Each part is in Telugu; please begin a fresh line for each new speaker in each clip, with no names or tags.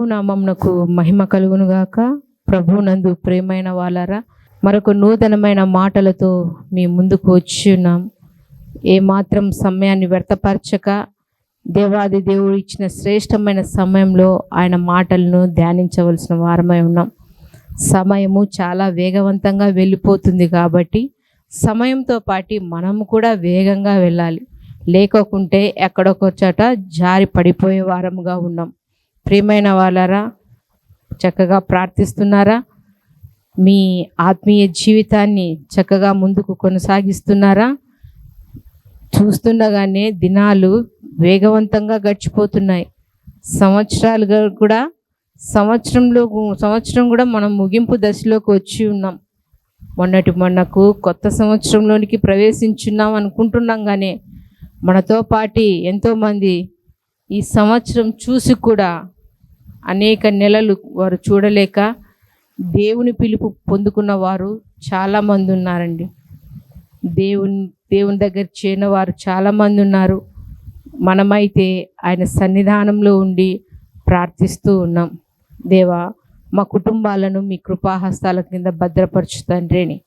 ప్రభునామంనకు మహిమ కలుగును గాక ప్రేమైన వాళ్ళరా మరొక నూతనమైన మాటలతో మీ ముందుకు వచ్చి ఉన్నాం ఏమాత్రం సమయాన్ని వ్యర్థపరచక దేవాది దేవుడు ఇచ్చిన శ్రేష్టమైన సమయంలో ఆయన మాటలను ధ్యానించవలసిన వారమై ఉన్నాం. సమయము చాలా వేగవంతంగా వెళ్ళిపోతుంది కాబట్టి సమయంతో పాటు మనము కూడా వేగంగా వెళ్ళాలి. లేకోకుంటే ఎక్కడొక చోట జారి పడిపోయే వారముగా ఉన్నాం. ప్రియమైన వాళ్ళారా చక్కగా ప్రార్థిస్తున్నారా? మీ ఆత్మీయ జీవితాన్ని చక్కగా ముందుకు కొనసాగిస్తున్నారా? చూస్తుండగానే దినాలు వేగవంతంగా గడిచిపోతున్నాయి. సంవత్సరాలుగా కూడా సంవత్సరంలో సంవత్సరం కూడా మనం ముగింపు దశలోకి వచ్చి ఉన్నాం. మొన్నటి మొన్నకు కొత్త సంవత్సరంలోనికి ప్రవేశించున్నాం అనుకుంటున్నాం కానీ మనతో పాటి ఎంతోమంది ఈ సంవత్సరం చూసి కూడా అనేక నెలలు వారు చూడలేక దేవుని పిలుపు పొందుకున్న వారు చాలామంది ఉన్నారండి. దేవుని దేవుని దగ్గర చేరిన వారు చాలామంది ఉన్నారు. మనమైతే ఆయన సన్నిధానంలో ఉండి ప్రార్థిస్తూ ఉన్నాం. దేవా మా కుటుంబాలను మీ కృపాహస్తాల కింద భద్రపరచు తండ్రిని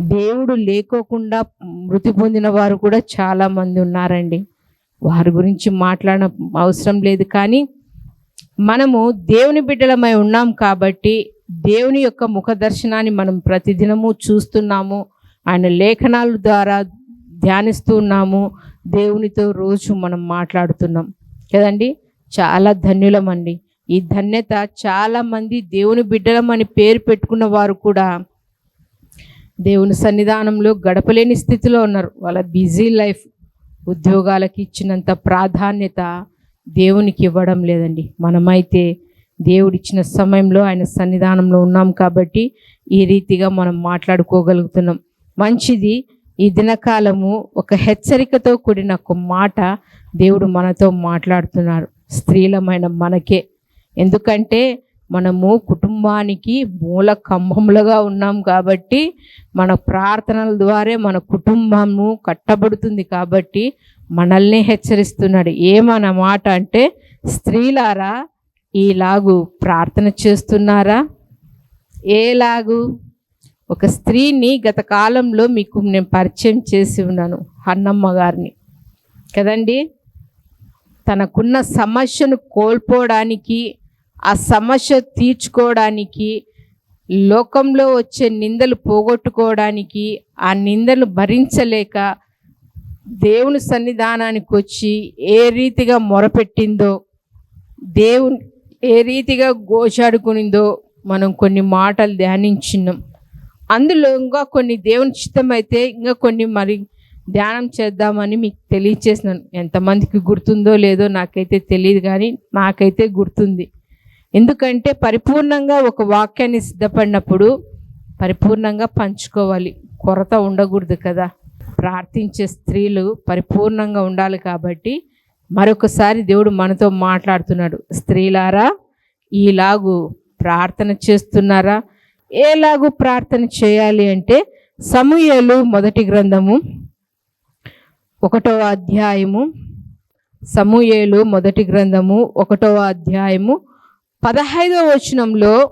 దేవుడు లేకోకుండా మృతి పొందిన వారు కూడా చాలామంది ఉన్నారండి. వారి గురించి మాట్లాడడం అవసరం లేదు కానీ మనము దేవుని బిడ్డలమై ఉన్నాం కాబట్టి దేవుని యొక్క ముఖ దర్శనాన్ని మనం ప్రతిదినము చూస్తున్నాము. ఆయన లేఖనాల ద్వారా ధ్యానిస్తూ ఉన్నాము. దేవునితో రోజు మనం మాట్లాడుతున్నాం. కదండి? చాలా ధన్యులమండి. ఈ ధన్యత చాలామంది దేవుని బిడ్డలమని పేరు పెట్టుకున్న వారు కూడా దేవుని సన్నిధానంలో గడపలేని స్థితిలో ఉన్నారు. వాళ్ళ బిజీ లైఫ్ ఉద్యోగాలకి ఇచ్చినంత ప్రాధాన్యత దేవునికి ఇవ్వడం లేదండి. మనమైతే దేవుడిచ్చిన సమయంలో ఆయన సన్నిధానంలో ఉన్నాం కాబట్టి ఈ రీతిగా మనం మాట్లాడుకోగలుగుతున్నాం. మంచిది ఈ దినకాలము ఒక హెచ్చరికతో కూడిన ఒక మాట దేవుడు మనతో మాట్లాడుతున్నారు. స్త్రీలమైన మనకే. ఎందుకంటే మనము కుటుంబానికి మూల కంభములుగా ఉన్నాం కాబట్టి మన ప్రార్థనల ద్వారా మన కుటుంబము కట్టబడుతుంది కాబట్టి మనల్ని హెచ్చరిస్తున్నాడు. ఏమన్న మాట అంటే స్త్రీలారా ఈలాగు ప్రార్థన చేస్తున్నారా? ఏలాగు? ఒక స్త్రీని గత కాలంలో మీకు నేను పరిచయం చేసి ఉన్నాను అన్నమ్మ గారిని. కదండి? తనకున్న సమస్యను కోల్పోవడానికి ఆ సమస్య తీర్చుకోవడానికి లోకంలో వచ్చే నిందలు పోగొట్టుకోవడానికి ఆ నిందలు భరించలేక దేవుని సన్నిధానానికి వచ్చి ఏ రీతిగా మొరపెట్టిందో దేవుని ఏ రీతిగా గోచాడుకునిందో మనం కొన్ని మాటలు ధ్యానించినాం. అందులో ఇంకా కొన్ని దేవుని చిత్తమైతే ఇంకా కొన్ని మరి ధ్యానం చేద్దామని మీకు తెలియచేసినాను. ఎంతమందికి గుర్తుందో లేదో నాకైతే తెలియదు కానీ నాకైతే గుర్తుంది. ఎందుకంటే పరిపూర్ణంగా ఒక వాక్యాన్ని సిద్ధపడినప్పుడు పరిపూర్ణంగా పంచుకోవాలి. కొరత ఉండకూడదు కదా. ప్రార్థించే స్త్రీలు పరిపూర్ణంగా ఉండాలి కాబట్టి మరొకసారి దేవుడు మనతో మాట్లాడుతున్నాడు. స్త్రీలారా ఈలాగు ప్రార్థన చేస్తున్నారా? ఏలాగు ప్రార్థన చేయాలి అంటే సమూహలు మొదటి గ్రంథము ఒకటవ అధ్యాయము సమూహలు మొదటి గ్రంథము ఒకటవ అధ్యాయము పదహైదవ వచనంలో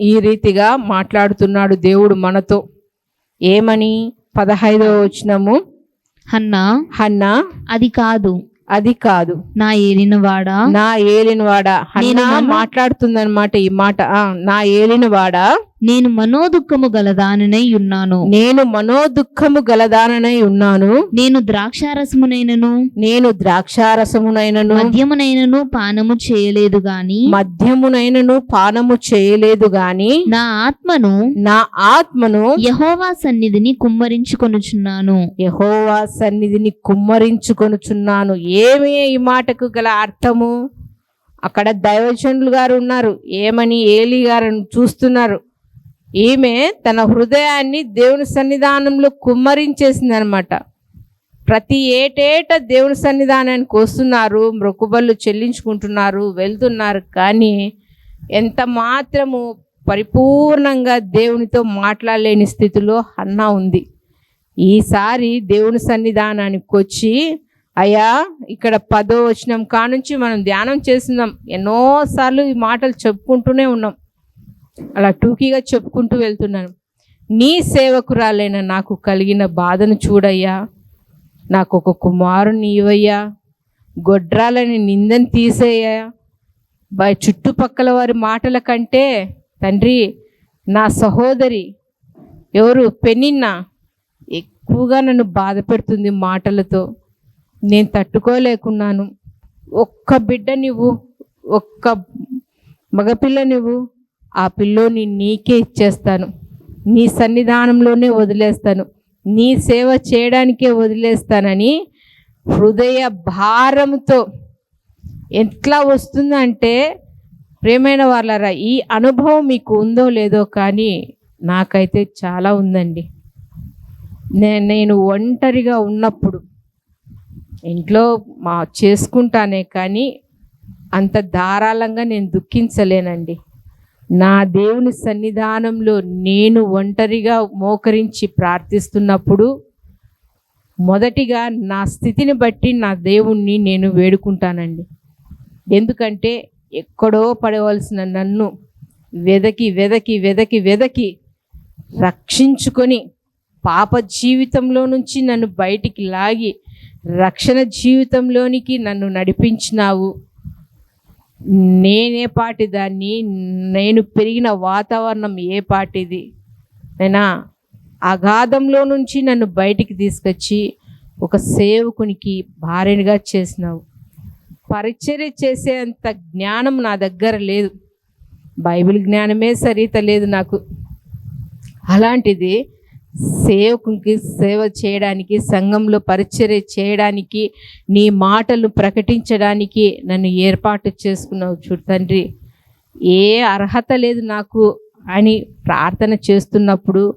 ఈ రీతిగా మాట్లాడుతున్నాడు దేవుడు మనతో. ఏమని? పదహైదవ వచనము.
హన్నా
హన్నా
అది కాదు.
అది కాదు.
నా ఏలినవాడా?
నా ఏలినవాడా? హన్నా మాట్లాడుతుందన్నమాట ఈ మాట. నా ఏలినవాడా?
నేను మనోదుఖము గలదాననై ఉన్నాను.
నేను మనోదుఖము గలదాననై ఉన్నాను.
నేను ద్రాక్షారసమునైనను.
నేను ద్రాక్షారసమునైనను.
మద్యమునైనను పానము చేయలేదు గాని.
మద్యమునైనను పానము చేయలేదు గాని.
నా ఆత్మను
నా ఆత్మను
యహోవా సన్నిధిని కుమ్మరించుకొనుచున్నాను.
యహోవా సన్నిధిని కుమ్మరించుకొనుచున్నాను. ఏమి ఈ మాటకు గల అర్థము? అక్కడ దైవజనులు గారు ఉన్నారు. ఏమని? ఏలి గారు చూస్తున్నారు. ఈమె తన హృదయాన్ని దేవుని సన్నిధానంలో కుమ్మరించేసింది అనమాట ప్రతి ఏటేటా దేవుని సన్నిధానానికి వస్తున్నారు మొక్కుబళ్ళు చెల్లించుకుంటున్నారు వెళ్తున్నారు కానీ ఎంత మాత్రము పరిపూర్ణంగా దేవునితో మాట్లాడలేని స్థితిలో అన్నా ఉంది. ఈసారి దేవుని సన్నిధానానికి వచ్చి అయ్యా ఇక్కడ పదో వచనం కానుంచి మనం ధ్యానం చేస్తున్నాం. ఎన్నోసార్లు ఈ మాటలు చెప్పుకుంటూనే ఉన్నాం. అలా టూకీగా చెప్పుకుంటూ వెళ్తున్నాను. నీ సేవకురాలైన నాకు కలిగిన బాధను చూడయ్యా. నాకు ఒక కుమారుని ఇవయ్యా గొడ్రాలని నిందని తీసేయ్యా. బయ చుట్టుపక్కల వారి మాటల కంటే తండ్రి నా సహోదరి ఎవరు పెనిన్న ఎక్కువగా నన్ను బాధ పెడుతుంది మాటలతో. నేను తట్టుకోలేకున్నాను. ఒక్క బిడ్డ నువ్వు ఒక్క మగపిల్ల నువ్వు ఆ పిల్లోని నీకే ఇచ్చేస్తాను. నీ సన్నిధానంలోనే వదిలేస్తాను. నీ సేవ చేయడానికే వదిలేస్తానని హృదయ భారంతో ఎట్లా వస్తుందంటే ప్రేమైన వాళ్ళరా ఈ అనుభవం మీకు ఉందో లేదో కానీ నాకైతే చాలా ఉందండి. నేను నేను ఒంటరిగా ఉన్నప్పుడు ఇంట్లో మా చేసుకుంటానే కానీ అంత ధారాళంగా నేను దుఃఖించలేనండి. నా దేవుని సన్నిధానంలో నేను ఒంటరిగా మోకరించి ప్రార్థిస్తున్నప్పుడు మొదటిగా నా స్థితిని బట్టి నా దేవుణ్ణి నేను వేడుకుంటానండి. ఎందుకంటే ఎక్కడో పడవలసిన నన్ను వెదకి వెదకి వెదకి వెదకి రక్షించుకొని పాప జీవితంలో నుంచి నన్ను బయటికి లాగి రక్షణ జీవితంలోనికి నన్ను నడిపించినావు. నేనే పాటి దాన్ని నేను పెరిగిన వాతావరణం ఏ పాటిది? నేనా? అగాధంలో నుంచి నన్ను బయటికి తీసుకొచ్చి ఒక సేవకునికి భార్యనిగా చేసినావు. పరిచర్య చేసేంత జ్ఞానం నా దగ్గర లేదు. బైబిల్ జ్ఞానమే సరిత లేదు నాకు. అలాంటిది సేవకునికి సేవ చేయడానికి సంఘంలో పరిచర్య చేయడానికి నీ మాటలు ప్రకటించడానికి నన్ను ఏర్పాటు చేసుకున్నావు చూడు తండ్రి. ఏ అర్హత లేదు నాకు అని ప్రార్థన చేస్తున్నప్పుడు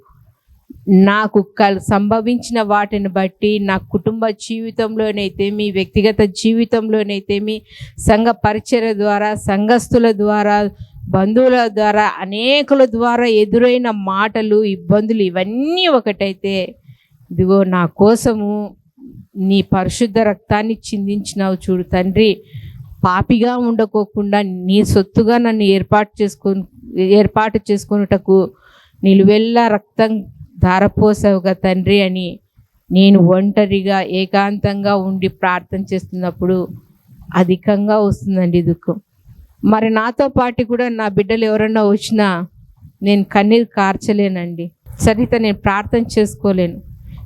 నాకు కల్ సంభవించిన వాటిని బట్టి నా కుటుంబ జీవితంలోనైతే మీ వ్యక్తిగత జీవితంలోనైతే మీ సంఘ పరిచర్య ద్వారా సంఘస్థుల ద్వారా బంధువుల ద్వారా అనేకుల ద్వారా ఎదురైన మాటలు ఇబ్బందులు ఇవన్నీ ఒకటైతే ఇదిగో నా కోసము నీ పరిశుద్ధ రక్తాన్ని చిందించినావు చూడు తండ్రి. పాపిగా ఉండకోకుండా నీ సొత్తుగా నన్ను ఏర్పాటు చేసుకొని ఏర్పాటు చేసుకున్నటకు నిలువెల్ల రక్తం ధారపోసావుగా తండ్రి అని నేను ఒంటరిగా ఏకాంతంగా ఉండి ప్రార్థన చేస్తున్నప్పుడు అధికంగా వస్తుందండి దుఃఖం. మరి నాతో పాటు కూడా నా బిడ్డలు ఎవరన్నా వచ్చినా నేను కన్నీరు కార్చలేనండి. సరిత నేను ప్రార్థన చేసుకోలేను.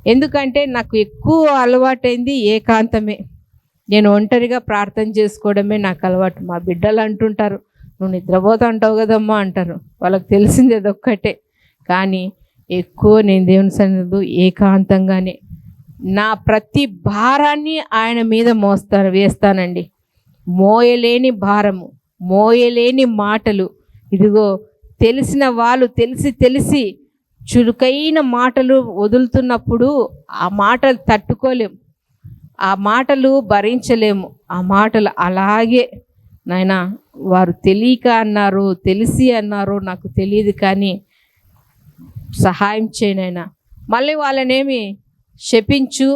ఎందుకంటే నాకు ఎక్కువ అలవాటైంది ఏకాంతమే. నేను ఒంటరిగా ప్రార్థన చేసుకోవడమే నాకు అలవాటు. మా బిడ్డలు అంటుంటారు నువ్వు నిద్రపోతా అంటావు కదమ్మా అంటారు. వాళ్ళకి తెలిసింది అదొక్కటే. కానీ ఎక్కువ నేను దేవుని సన్నిధి ఏకాంతంగానే నా ప్రతి భారాన్ని ఆయన మీద మోస్తాను వేస్తానండి. మోయలేని భారము. మోయలేని మాటలు. ఇదిగో తెలిసిన వాళ్ళు తెలిసి తెలిసి చురుకైన మాటలు వదులుతున్నప్పుడు ఆ మాటలు తట్టుకోలేము ఆ మాటలు భరించలేము ఆ మాటలు అలాగే నాయన వారు తెలియక అన్నారు తెలిసి అన్నారు నాకు తెలియదు కానీ సహాయం చేయనైనా మళ్ళీ వాళ్ళనేమి శపించు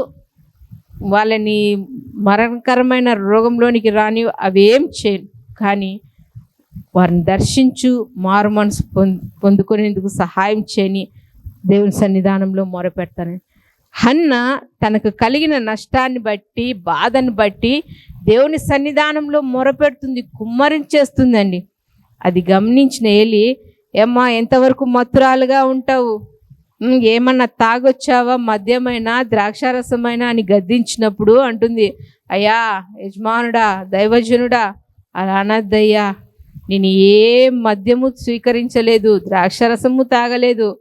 వాళ్ళని మరణకరమైన రోగంలోనికి రాని అవేం చేయను. కానీ వారిని దర్శించు మారు మనసు పొందు పొందుకునేందుకు సహాయం చేయని దేవుని సన్నిధానంలో మొరపెడతానని హన్న తనకు కలిగిన నష్టాన్ని బట్టి బాధను బట్టి దేవుని సన్నిధానంలో మొరపెడుతుంది కుమ్మరించేస్తుందండి అది గమనించిన ఏలి ఏమ్మా ఎంతవరకు మత్తురాలుగా ఉంటావు? ఏమన్నా తాగొచ్చావా? మద్యమైనా ద్రాక్షారసమైనా? అని గద్దించినప్పుడు అంటుంది అయ్యా యజమానుడా దైవజనుడా అలా అనద్దయ్యా. నేను ఏ మద్యము స్వీకరించలేదు ద్రాక్షరసము తాగలేదు.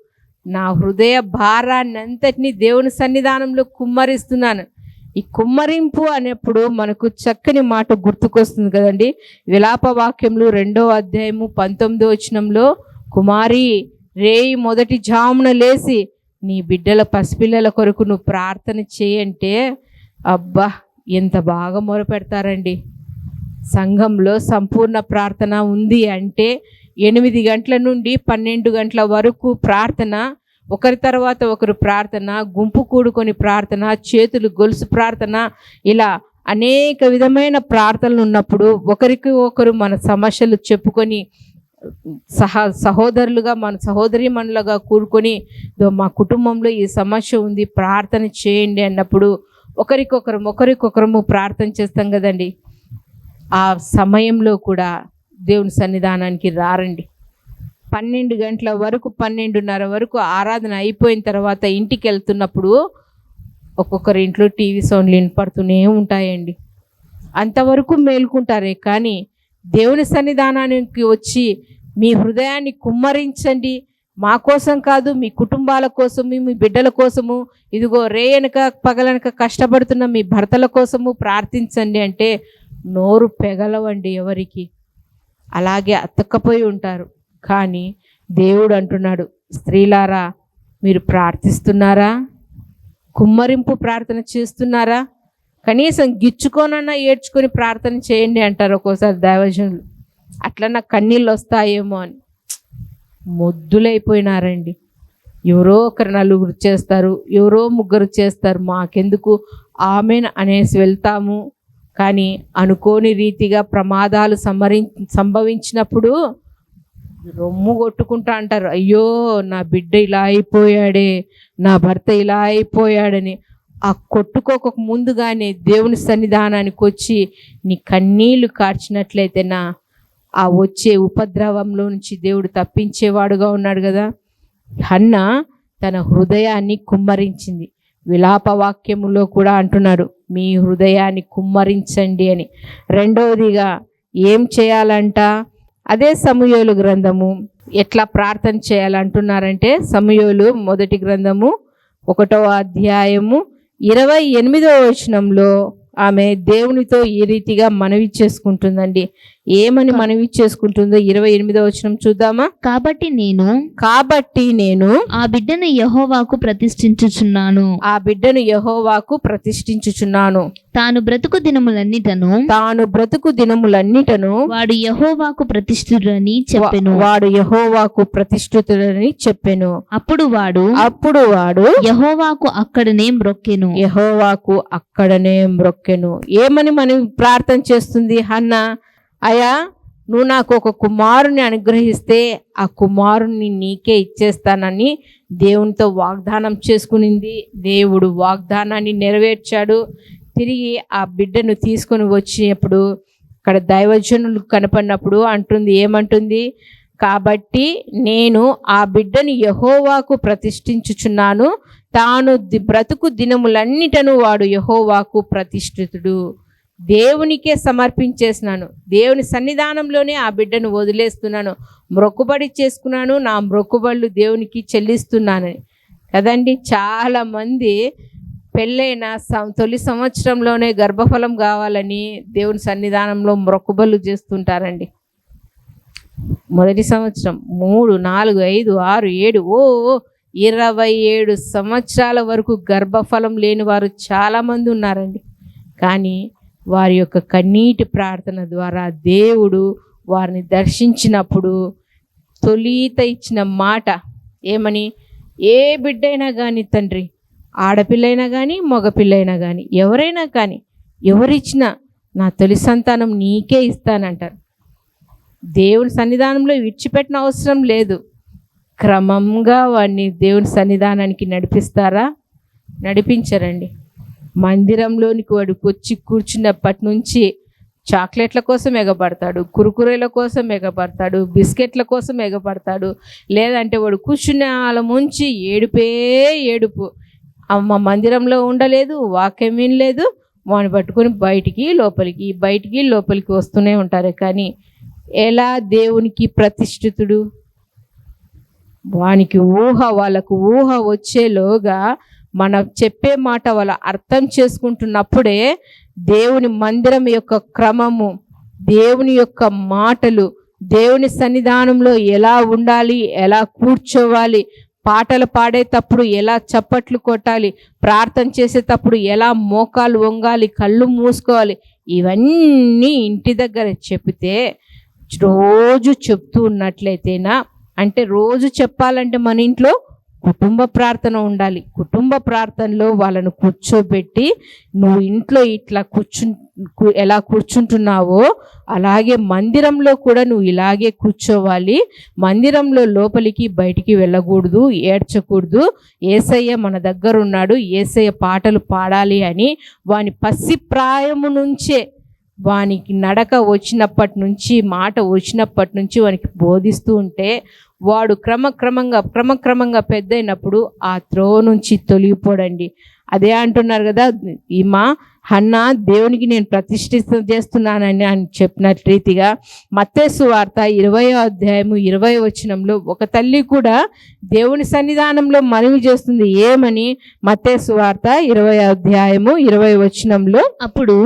నా హృదయ భారాన్ని అంతటినీ దేవుని సన్నిధానంలో కుమ్మరిస్తున్నాను. ఈ కుమ్మరింపు అనేప్పుడు మనకు చక్కని మాట గుర్తుకొస్తుంది కదండి. విలాప వాక్యంలో రెండో అధ్యాయము పంతొమ్మిదో వచనంలో కుమారి రేయి మొదటి జామున లేచి నీ బిడ్డల పసిపిల్లల కొరకు నువ్వు ప్రార్థన చేయంటే అబ్బా ఎంత బాగా మొరపెడతారండి. సంఘంలో సంపూర్ణ ప్రార్థన ఉంది అంటే ఎనిమిది గంటల నుండి పన్నెండు గంటల వరకు ప్రార్థన ఒకరి తర్వాత ఒకరు ప్రార్థన గుంపు కూడుకొని ప్రార్థన చేతులు గొలుసు ప్రార్థన ఇలా అనేక విధమైన ప్రార్థనలు ఉన్నప్పుడు ఒకరికి ఒకరు మన సమస్యలు చెప్పుకొని సహ సహోదరులుగా మన సహోదరి మనులుగా కూడుకొని మా కుటుంబంలో ఈ సమస్య ఉంది ప్రార్థన చేయండి అన్నప్పుడు ఒకరికొకరు ఒకరికొకరము ప్రార్థన చేస్తాం కదండి. ఆ సమయంలో కూడా దేవుని సన్నిధానానికి రారండి. పన్నెండు గంటల వరకు పన్నెండున్నర వరకు ఆరాధన అయిపోయిన తర్వాత ఇంటికి వెళ్తున్నప్పుడు ఒక్కొక్కరి ఇంట్లో టీవీ సౌండ్లు వినపడుతూనే ఉంటాయండి. అంతవరకు మేల్కుంటారే కానీ దేవుని సన్నిధానానికి వచ్చి మీ హృదయాన్ని కుమ్మరించండి. మా కోసం కాదు మీ కుటుంబాల కోసము మీ బిడ్డల కోసము ఇదిగో రేయనక పగలనక కష్టపడుతున్న మీ భర్తల కోసము ప్రార్థించండి అంటే నోరు పెగలవండి ఎవరికి? అలాగే అతక్కపోయి ఉంటారు. కానీ దేవుడు అంటున్నాడు స్త్రీలారా మీరు ప్రార్థిస్తున్నారా? కుమ్మరింపు ప్రార్థన చేస్తున్నారా? కనీసం గిచ్చుకోనన్నా ఏడ్చుకొని ప్రార్థన చేయండి అంటారు ఒక్కోసారి దైవజనులు. అట్లా నాకు కన్నీళ్ళు వస్తాయేమో అని. మొద్దులైపోయినారండి. ఎవరో ఒకరు నలుగురు చేస్తారు ఎవరో ముగ్గురు చేస్తారు మాకెందుకు ఆమెన్ అనేసి వెళ్తాము. కానీ అనుకోని రీతిగా ప్రమాదాలు సంభరి సంభవించినప్పుడు రొమ్ము కొట్టుకుంటా అంటారు. అయ్యో నా బిడ్డ ఇలా అయిపోయాడే నా భర్త ఇలా అయిపోయాడని. ఆ కొట్టుకోక ముందుగానే దేవుని సన్నిధానానికి వచ్చి నీ కన్నీళ్ళు కార్చినట్లయితే నా ఆ వచ్చే ఉపద్రవంలో నుంచి దేవుడు తప్పించేవాడుగా ఉన్నాడు కదా. హన్న తన హృదయాన్ని కుమ్మరించింది. విలాపవాక్యములో కూడా అంటున్నారు మీ హృదయాన్ని కుమ్మరించండి అని. రెండవదిగా ఏం చేయాలంట? అదే సమయోలు గ్రంథము. ఎట్లా ప్రార్థన చేయాలంటున్నారంటే సమయోలు మొదటి గ్రంథము ఒకటవ అధ్యాయము ఇరవై ఎనిమిదవ వచనంలో ఆమె దేవునితో ఈ రీతిగా మనవి చేసుకుంటుందండి. ఏమని మనవి చేసుకుంటుందో ఇరవై ఎనిమిదవ వచనం చూద్దామా?
కాబట్టి నేను
కాబట్టి నేను
ఆ బిడ్డను యహోవాకు ప్రతిష్ఠించుచున్నాను.
ఆ బిడ్డను యహోవాకు ప్రతిష్ఠించుచున్నాను.
తాను బ్రతుకు దినములన్నిటను
తాను బ్రతుకు దినములన్నిటను
వాడు యహోవాకు ప్రతిష్ఠుడని చెప్పెను.
వాడు యహోవాకు ప్రతిష్ఠితుడని చెప్పెను.
అప్పుడు వాడు
అప్పుడు వాడు
యహోవాకు అక్కడనే మ్రొక్కెను.
యహోవాకు అక్కడనే మ్రొక్కెను. ఏమని మనం ప్రార్థన చేస్తుంది హన్న అయా నువ్వు నాకు ఒక కుమారుని అనుగ్రహిస్తే ఆ కుమారుని నీకే ఇచ్చేస్తానని దేవునితో వాగ్దానం చేసుకునింది. దేవుడు వాగ్దానాన్ని నెరవేర్చాడు. తిరిగి ఆ బిడ్డను తీసుకొని వచ్చినప్పుడు అక్కడ దైవజనులు కనపడినప్పుడు అంటుంది ఏమంటుంది? కాబట్టి నేను ఆ బిడ్డను యహోవాకు ప్రతిష్ఠించుచున్నాను. తాను ది- బ్రతుకు దినములన్నిటను వాడు యహోవాకు ప్రతిష్ఠితుడు. దేవునికే సమర్పించేసినాను. దేవుని సన్నిధానంలోనే ఆ బిడ్డను వదిలేస్తున్నాను. మ్రొక్కుబడి చేసుకున్నాను నా మ్రొక్కుబళ్ళు దేవునికి చెల్లిస్తున్నానని కదండి? చాలా మంది పెళ్ళైన సం- తొలి సంవత్సరంలోనే గర్భఫలం కావాలని దేవుని సన్నిధానంలో మ్రొక్కుబళ్ళు చేస్తుంటారండి. మొదటి సంవత్సరం మూడు నాలుగు ఐదు ఆరు ఏడు ఓ, ఇరవై ఏడు సంవత్సరాల వరకు గర్భఫలం లేని వారు చాలామంది ఉన్నారండి. కానీ వారి యొక్క కన్నీటి ప్రార్థన ద్వారా దేవుడు వారిని దర్శించినప్పుడు తొలీత ఇచ్చిన మాట ఏమని? ఏ బిడ్డైనా కానీ తండ్రి ఆడపిల్లైనా కానీ మగపిల్లైనా కానీ ఎవరైనా కానీ ఎవరిచ్చినా నా తొలి సంతానం నీకే ఇస్తానంటారు. దేవుని సన్నిధానంలో విడిచిపెట్టిన అవసరం లేదు. క్రమంగా వాడిని దేవుని సన్నిధానానికి నడిపిస్తారా? నడిపించరండి. మందిరంలోనికి వాడు వచ్చి కూర్చున్నప్పటి నుంచి చాక్లెట్ల కోసం ఎగబడతాడు కురుకురేల కోసం ఎగపడతాడు బిస్కెట్ల కోసం ఎగపడతాడు లేదంటే వాడు కూర్చున్న వాళ్ళ ముంచి ఏడుపే ఏడుపు. అమ్మ మందిరంలో ఉండలేదు వాక్యం వినలేదు వాడిని పట్టుకొని బయటికి లోపలికి బయటికి లోపలికి వస్తూనే ఉంటారు. కానీ ఎలా దేవునికి ప్రతిష్ఠితుడు? వానికి ఊహ వాళ్ళకు ఊహ వచ్చేలోగా మనం చెప్పే మాట వాళ్ళ అర్థం చేసుకుంటున్నప్పుడే దేవుని మందిరం యొక్క క్రమము దేవుని యొక్క మాటలు దేవుని సన్నిధానంలో ఎలా ఉండాలి ఎలా కూర్చోవాలి పాటలు పాడేటప్పుడు ఎలా చప్పట్లు కొట్టాలి ప్రార్థన చేసేటప్పుడు ఎలా మోకాలు వంగాలి కళ్ళు మూసుకోవాలి ఇవన్నీ ఇంటి దగ్గర చెప్తే రోజు చెప్తూ ఉన్నట్లయితేనా? అంటే రోజు చెప్పాలంటే మన ఇంట్లో కుటుంబ ప్రార్థన ఉండాలి. కుటుంబ ప్రార్థనలో వాళ్ళను కూర్చోబెట్టి నువ్వు ఇంట్లో ఇట్లా కూర్చు ఎలా కూర్చుంటున్నావో అలాగే మందిరంలో కూడా నువ్వు ఇలాగే కూర్చోవాలి. మందిరంలో లోపలికి బయటికి వెళ్ళకూడదు ఏడ్చకూడదు. ఏసయ్య మన దగ్గర ఉన్నాడు ఏసయ్య పాటలు పాడాలి అని వాని పసి ప్రాయము నుంచే వానికి నడక వచ్చినప్పటి నుంచి మాట వచ్చినప్పటి నుంచి వానికి బోధిస్తూ ఉంటే వాడు క్రమక్రమంగా క్రమక్రమంగా పెద్దయినప్పుడు ఆ త్రోవ నుంచి తొలగిపోడండి. అదే అంటున్నారు కదా ఈమా హన్న దేవునికి నేను ప్రతిష్ఠిత చేస్తున్నానని అని చెప్పిన రీతిగా మత్తేసు వార్త ఇరవై అధ్యాయము ఇరవై వచనంలో ఒక తల్లి కూడా దేవుని సన్నిధానంలో మనవి చేస్తుంది. ఏమని? మత్తేసు వార్త ఇరవై అధ్యాయము ఇరవై వచనంలో
అప్పుడు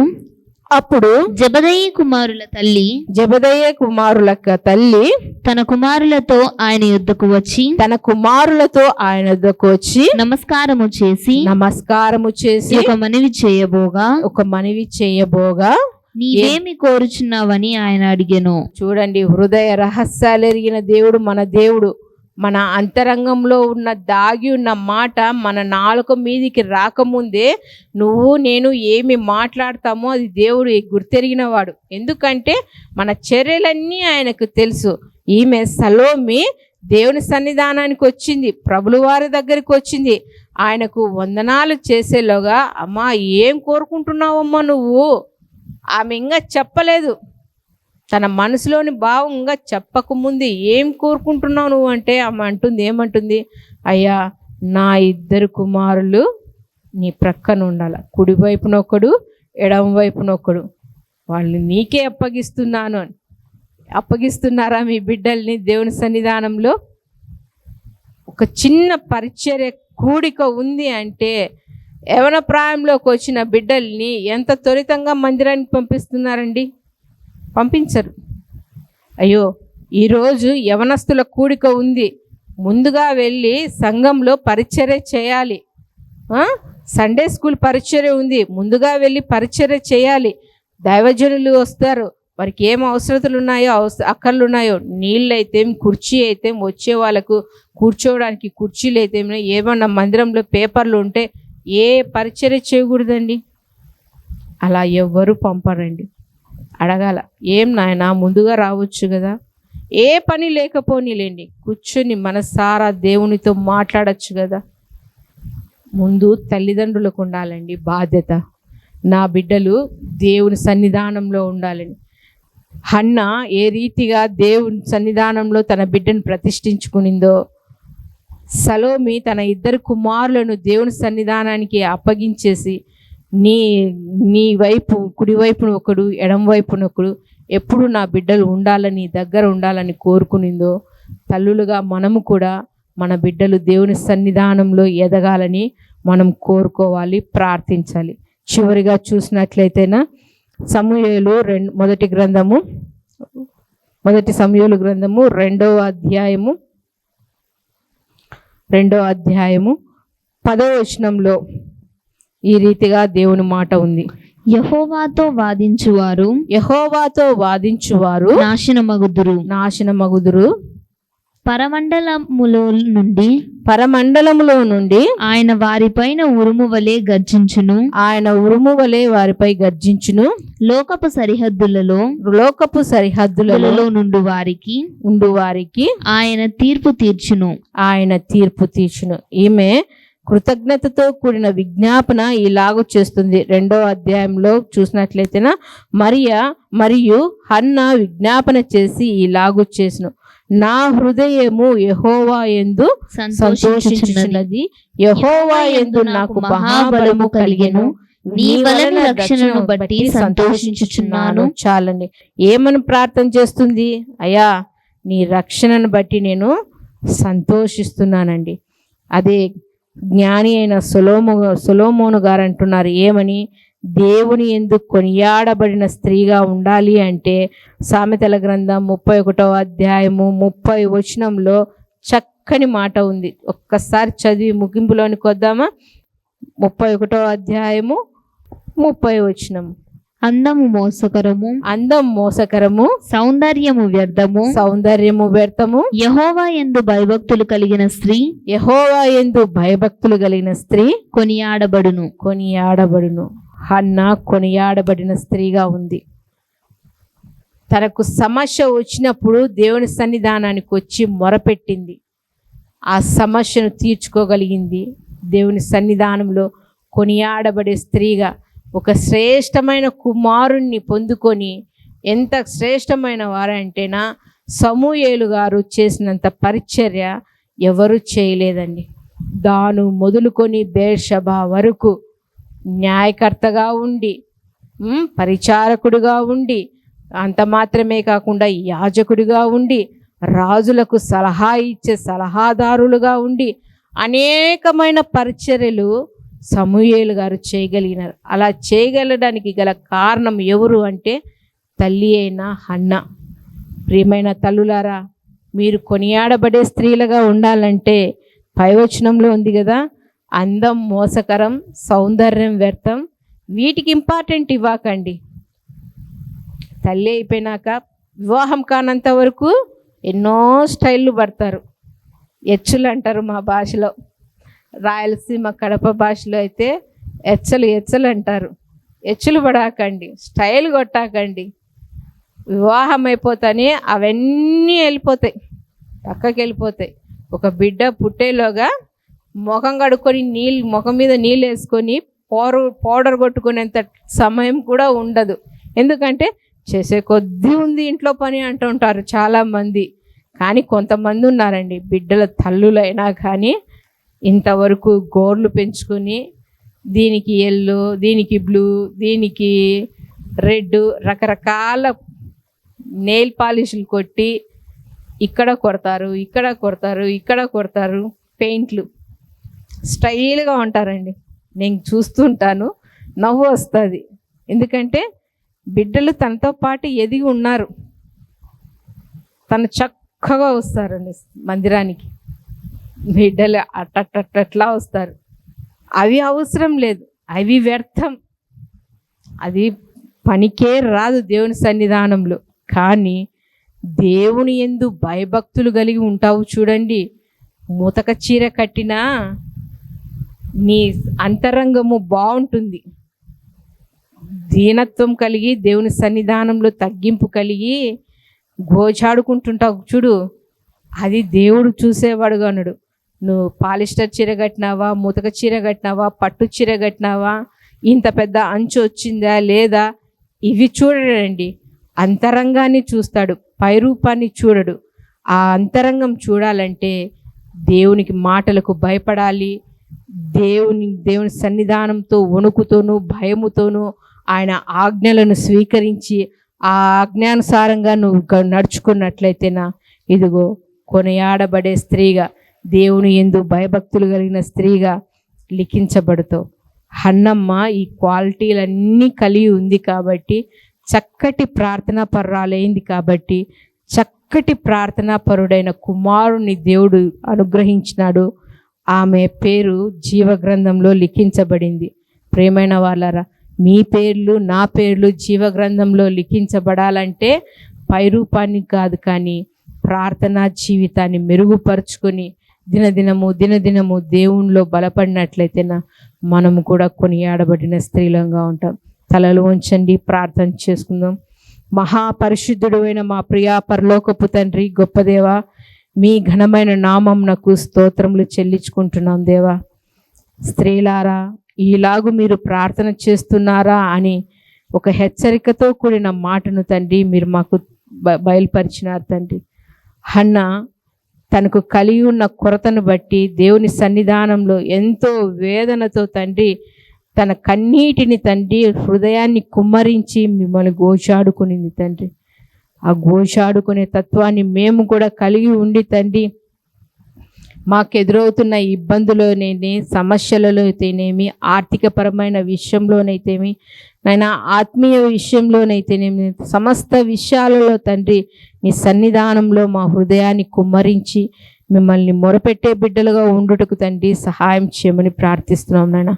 అప్పుడు
జబదయి కుమారుల తల్లి
జబదయ్య కుమారుల తల్లి
తన కుమారులతో ఆయన యుద్ధకు వచ్చి
తన కుమారులతో ఆయన వద్దకు వచ్చి
నమస్కారము చేసి
నమస్కారము చేసి
ఒక మనవి చేయబోగా?
ఒక మనవి చేయబోగా?
నీవేమి కోరుచున్నావని ఆయన అడిగెను.
చూడండి హృదయ రహస్యాలు ఎరిగిన దేవుడు మన దేవుడు. మన అంతరంగంలో ఉన్న దాగి ఉన్న మాట మన నాలుక మీదికి రాకముందే నువ్వు నేను ఏమి మాట్లాడతామో అది దేవుడు గుర్తెరిగినవాడు. ఎందుకంటే మన చర్యలన్నీ ఆయనకు తెలుసు. ఈమె సలోమి దేవుని సన్నిధానానికి వచ్చింది ప్రభులు వారి దగ్గరికి వచ్చింది. ఆయనకు వందనాలు చేసేలోగా అమ్మా ఏం కోరుకుంటున్నావమ్మా నువ్వు? ఆమె ఇంకా చెప్పలేదు. తన మనసులోని భావంగా చెప్పకముందు ఏం కోరుకుంటున్నావు నువ్వు అంటే ఆమె అంటుంది ఏమంటుంది? అయ్యా నా ఇద్దరు కుమారులు నీ ప్రక్కన ఉండాల. కుడివైపున ఒకడు ఎడమ వైపున ఒకడు. వాళ్ళని నీకే అప్పగిస్తున్నాను అని. అప్పగిస్తున్నారా మీ బిడ్డల్ని దేవుని సన్నిధానంలో? ఒక చిన్న పరిచర్య కూడిక ఉంది అంటే యవన ప్రాయంలోకి వచ్చిన బిడ్డల్ని ఎంత త్వరితంగా మందిరానికి పంపిస్తున్నారండి? పంపించరు. అయ్యో ఈరోజు యవనస్తుల కూడిక ఉంది. ముందుగా వెళ్ళి సంఘంలో పరిచర్య చేయాలి. సండే స్కూల్ పరిచర్య ఉంది. ముందుగా వెళ్ళి పరిచర్య చేయాలి. దైవజనులు వస్తారు. వారికి ఏం అవసరతలు ఉన్నాయో అవస అక్కర్లు ఉన్నాయో నీళ్ళు అయితే కుర్చీ అయితే వచ్చే వాళ్ళకు కూర్చోవడానికి కుర్చీలు అయితే ఏమన్నా మందిరంలో పేపర్లు ఉంటే ఏ పరిచర్య చేయకూడదండి? అలా ఎవ్వరు పంపరండి. అడగాల ఏం నాయన ముందుగా రావచ్చు కదా ఏ పని లేకపోనీలేండి కూర్చొని మనసారా దేవునితో మాట్లాడచ్చు కదా ముందు తల్లిదండ్రులకు ఉండాలండి బాధ్యత. నా బిడ్డలు దేవుని సన్నిధానంలో ఉండాలని. హన్న ఏ రీతిగా దేవుని సన్నిధానంలో తన బిడ్డను ప్రతిష్ఠించుకునిందో సలోమి తన ఇద్దరు కుమారులను దేవుని సన్నిధానానికి అప్పగించేసి నీ నీ వైపు కుడివైపున ఒకడు ఎడం వైపున ఒకడు ఎప్పుడు నా బిడ్డలు ఉండాలని దగ్గర ఉండాలని కోరుకునిందో తల్లులుగా మనము కూడా మన బిడ్డలు దేవుని సన్నిధానంలో ఎదగాలని మనం కోరుకోవాలి ప్రార్థించాలి. చివరిగా చూసినట్లయితేనా సమూహలు రెండు మొదటి గ్రంథము మొదటి సమయలు గ్రంథము రెండవ అధ్యాయము రెండో అధ్యాయము పదో వచనంలో ఈ రీతిగా దేవుని మాట ఉంది.
యహోవాతో వాదించువారు
యహోవాతో వాదించువారు
నాశనమగుదురు.
నాశనమగుదురు.
పరమండలములో నుండి
పరమండలములో నుండి
ఆయన వారిపైన ఉరుము వలె గర్జించును.
ఆయన ఉరుము వలె వారిపై గర్జించును.
లోకపు సరిహద్దులలో
లోకపు సరిహద్దులలో
లలో నుండి వారికి
ఉండు వారికి
ఆయన తీర్పు తీర్చును.
ఆయన తీర్పు తీర్చును. ఈమె కృతజ్ఞతతో కూడిన విజ్ఞాపన ఇలాగ చేస్తుంది. రెండో అధ్యాయంలో చూసినట్లయితేనా మరియా మరియు హన్న విజ్ఞాపన చేసి ఇలాగూ చేసిన. నా హృదయము యహోవా ఎందు సంతోషించుచున్నది. యహోవా ఎందు నాకు మహాబలము కలిగెను. నీ వలన రక్షణను బట్టి సంతోషించుచున్నాను. చాలండి. ఏమని ప్రార్థన చేస్తుంది? అయ్యా నీ రక్షణను బట్టి నేను సంతోషిస్తున్నానండి. అదే జ్ఞాని అయిన సొలోము సొలోమోను గారు అంటున్నారు ఏమని? దేవుని ఎందుకు కొనియాడబడిన స్త్రీగా ఉండాలి అంటే సామెతల గ్రంథం ముప్పై ఒకటో అధ్యాయము ముప్పై వచనంలో చక్కని మాట ఉంది. ఒక్కసారి చదివి ముగింపులోనికి వద్దామా? ముప్పై ఒకటో అధ్యాయము ముప్పై వచనం
అందము మోసకరము
అందం మోసకరము
సౌందర్యము వ్యర్థము
సౌందర్యము వ్యర్థము.
యహోవా ఎందు భయభక్తులు కలిగిన స్త్రీ
యహోవా ఎందు భయభక్తులు కలిగిన స్త్రీ
కొనియాడబడును.
కొనియాడబడును. హన్న కొనియాడబడిన స్త్రీగా ఉంది. తనకు సమస్య వచ్చినప్పుడు దేవుని సన్నిధానానికి వచ్చి మొరపెట్టింది. ఆ సమస్యను తీర్చుకోగలిగింది దేవుని సన్నిధానంలో కొనియాడబడే స్త్రీగా ఒక శ్రేష్టమైన కుమారుణ్ణి పొందుకొని ఎంత శ్రేష్టమైన వారంటేనా సమూయేలు గారు చేసినంత పరిచర్య ఎవరు చేయలేదండి. దాను మొదలుకొని బేర్షభ వరకు న్యాయకర్తగా ఉండి పరిచారకుడుగా పరిచారకుడిగా ఉండి అంత మాత్రమే కాకుండా యాజకుడిగా ఉండి రాజులకు సలహా ఇచ్చే సలహాదారులుగా ఉండి అనేకమైన పరిచర్యలు సమూయేలు గారు చేయగలిగినారు. అలా చేయగలడానికి గల కారణం ఎవరు అంటే తల్లి అయిన హన్న. ప్రియమైన తల్లులారా మీరు కొనియాడబడే స్త్రీలుగా ఉండాలంటే పైవచనంలో ఉంది కదా అందం మోసకరం సౌందర్యం వ్యర్థం వీటికి ఇంపార్టెంట్ ఇవ్వకండి. తల్లి అయిపోయినాక వివాహం కానంత వరకు ఎన్నో స్టైళ్ళు పడతారు. ఎచ్చులు అంటారు మా భాషలో. రాయలసీమ కడప భాషలో అయితే ఎచ్చలు ఎచ్చలు అంటారు ఎచ్చులు పడాకండి స్టైల్ కొట్టాకండి. వివాహం అయిపోతానే అవన్నీ వెళ్ళిపోతాయి పక్కకి వెళ్ళిపోతాయి ఒక బిడ్డ పుట్టేలోగా ముఖం కడుక్కొని నీళ్ళు ముఖం మీద నీళ్ళు వేసుకొని పౌడర్ పౌడర్ కొట్టుకునేంత సమయం కూడా ఉండదు. ఎందుకంటే చేసే కొద్దీ ఉంది ఇంట్లో పని అంటుంటారు చాలామంది. కానీ కొంతమంది ఉన్నారండి బిడ్డల తల్లులైనా కానీ ఇంతవరకు గోర్లు పెంచుకొని దీనికి ఎల్లో దీనికి బ్లూ దీనికి రెడ్ రకరకాల నెయిల్ పాలిష్లు కొట్టి ఇక్కడ కొడతారు ఇక్కడ కొడతారు ఇక్కడ కొడతారు పెయింట్లు. స్టైల్గా ఉంటారండి. నేను చూస్తుంటాను నవ్వు వస్తుంది. ఎందుకంటే బిడ్డలు తనతో పాటు ఎదిగి ఉన్నారు. తను చక్కగా వస్తారండి మందిరానికి. బిడ్డలు అట్టట్టట్లా వస్తారు. అవి అవసరం లేదు. అవి వ్యర్థం. అది పనికే రాదు దేవుని సన్నిధానంలో. కానీ దేవుని ఎందు భయభక్తులు కలిగి ఉంటావు చూడండి. మూతక చీర కట్టినా నీ అంతరంగము బాగుంటుంది. దీనత్వం కలిగి దేవుని సన్నిధానంలో తగ్గింపు కలిగి గోచాడుకుంటుంటావు చూడు. అది దేవుడు చూసేవాడు అనడు నువ్వు పాలిస్టర్ చీర కట్టినావా ముతక చీర కట్టినావా పట్టు చీర కట్టినావా? ఇంత పెద్ద అంచు వచ్చిందా లేదా? ఇవి చూడడండి. అంతరంగాన్ని చూస్తాడు. పైరూపాన్ని చూడడు. ఆ అంతరంగం చూడాలంటే దేవునికి మాటలకు భయపడాలి. దేవుని దేవుని సన్నిధానంతో వణుకుతోనూ భయముతోనూ ఆయన ఆజ్ఞలను స్వీకరించి ఆ ఆజ్ఞానుసారంగా నువ్వు నడుచుకున్నట్లయితేనా? ఇదిగో కొనియాడబడే స్త్రీగా దేవుని ఎందు భయభక్తులు కలిగిన స్త్రీగా లిఖించబడుతావు హన్నమ్మ ఈ క్వాలిటీలన్నీ కలిగి ఉంది కాబట్టి చక్కటి ప్రార్థనా పర్రాలైంది కాబట్టి చక్కటి ప్రార్థనా పరుడైన కుమారుని దేవుడు అనుగ్రహించినాడు. ఆమె పేరు జీవగ్రంథంలో లిఖించబడింది. ప్రేమైన వాళ్ళరా మీ పేర్లు నా పేర్లు జీవగ్రంథంలో లిఖించబడాలంటే పైరూపానికి కాదు కానీ ప్రార్థనా జీవితాన్ని మెరుగుపరుచుకొని దినదినము దినదినము దేవునిలో బలపడినట్లయితేనా మనము కూడా కొనియాడబడిన స్త్రీలంగా ఉంటాం. తలలు ఉంచండి ప్రార్థన చేసుకుందాం. మహాపరిశుద్ధుడు అయిన మా ప్రియా పరలోకపు తండ్రి గొప్పదేవా మీ ఘనమైన నామంనకు స్తోత్రములు చెల్లించుకుంటున్నాం దేవా. స్త్రీలారా ఈలాగు మీరు ప్రార్థన చేస్తున్నారా అని ఒక హెచ్చరికతో కూడిన మాటను తండ్రి మీరు మాకు బ- బయలుపరిచినారు తండ్రి. హన్న తనకు కలిగి ఉన్న కొరతను బట్టి దేవుని సన్నిధానంలో ఎంతో వేదనతో తండ్రి తన కన్నీటిని తండ్రి హృదయాన్ని కుమ్మరించి మిమ్మల్ని గోచాడుకునింది తండ్రి. ఆ గోచాడుకునే తత్వాన్ని మేము కూడా కలిగి ఉండి తండ్రి మాకు ఎదురవుతున్న ఇబ్బందులోనేమి సమస్యలలో అయితేనేమి ఆర్థికపరమైన విషయంలోనైతేమి ఆయన ఆత్మీయ విషయంలోనైతేనేమి సమస్త విషయాలలో తండ్రి మీ సన్నిధానంలో మా హృదయాన్ని కుమ్మరించి మిమ్మల్ని మొరపెట్టే బిడ్డలుగా ఉండుటకు తండ్రి సహాయం చేయమని ప్రార్థిస్తున్నాం నాయన.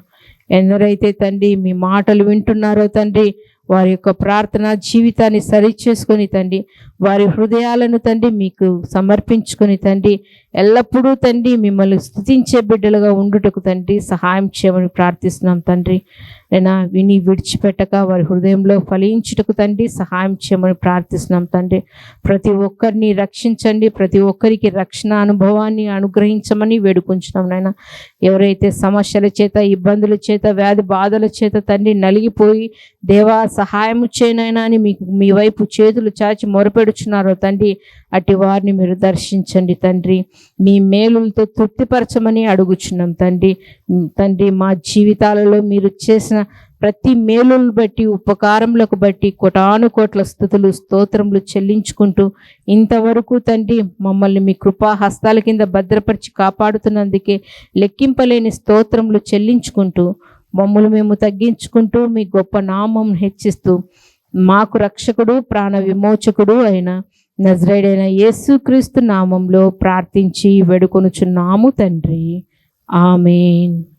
ఎందరైతే తండ్రి మీ మాటలు వింటున్నారో తండ్రి వారి యొక్క ప్రార్థన జీవితాన్ని సరిచేసుకొని తండ్రి వారి హృదయాలను తండ్రి మీకు సమర్పించుకొని తండ్రి ఎల్లప్పుడూ తండ్రి మిమ్మల్ని స్తుతించే బిడ్డలుగా ఉండుటకు తండ్రి సహాయం చేయమని ప్రార్థిస్తున్నాం తండ్రి. నేను విని విడిచిపెట్టక వారి హృదయంలో ఫలించుటకు తండ్రి సహాయం చేయమని ప్రార్థిస్తున్నాం తండ్రి. ప్రతి ఒక్కరిని రక్షించండి ప్రతి ఒక్కరికి రక్షణ అనుభవాన్ని అనుగ్రహించమని వేడుకుంటున్నాం నాయన. ఎవరైతే సమస్యల చేత ఇబ్బందుల చేత వ్యాధి బాధల చేత తండ్రి నలిగిపోయి దేవా సహాయం చేయనైనా అని మీకు మీ వైపు చేతులు చాచి మొరపెడుచున్నారో తండ్రి అట్టి వారిని మీరు దర్శించండి తండ్రి. మీ మేలులతో తృప్తిపరచమని అడుగుచున్నాం తండ్రి. తండ్రి మా జీవితాలలో మీరు చేసిన చేసిన ప్రతి మేలులను బట్టి ఉపకారములకు బట్టి కోటాను కోట్ల స్థుతులు స్తోత్రములు చెల్లించుకుంటూ ఇంతవరకు తండ్రి మమ్మల్ని మీ కృపా హస్తాల కింద భద్రపరిచి కాపాడుతున్నందుకే లెక్కింపలేని స్తోత్రములు చెల్లించుకుంటూ మమ్మల్ని మేము తగ్గించుకుంటూ మీ గొప్ప నామం హెచ్చిస్తూ మాకు రక్షకుడు ప్రాణ విమోచకుడు అయిన నజరేడైన యేసుక్రీస్తు నామంలో ప్రార్థించి వేడుకొనుచున్నాము తండ్రి. ఆమెన్.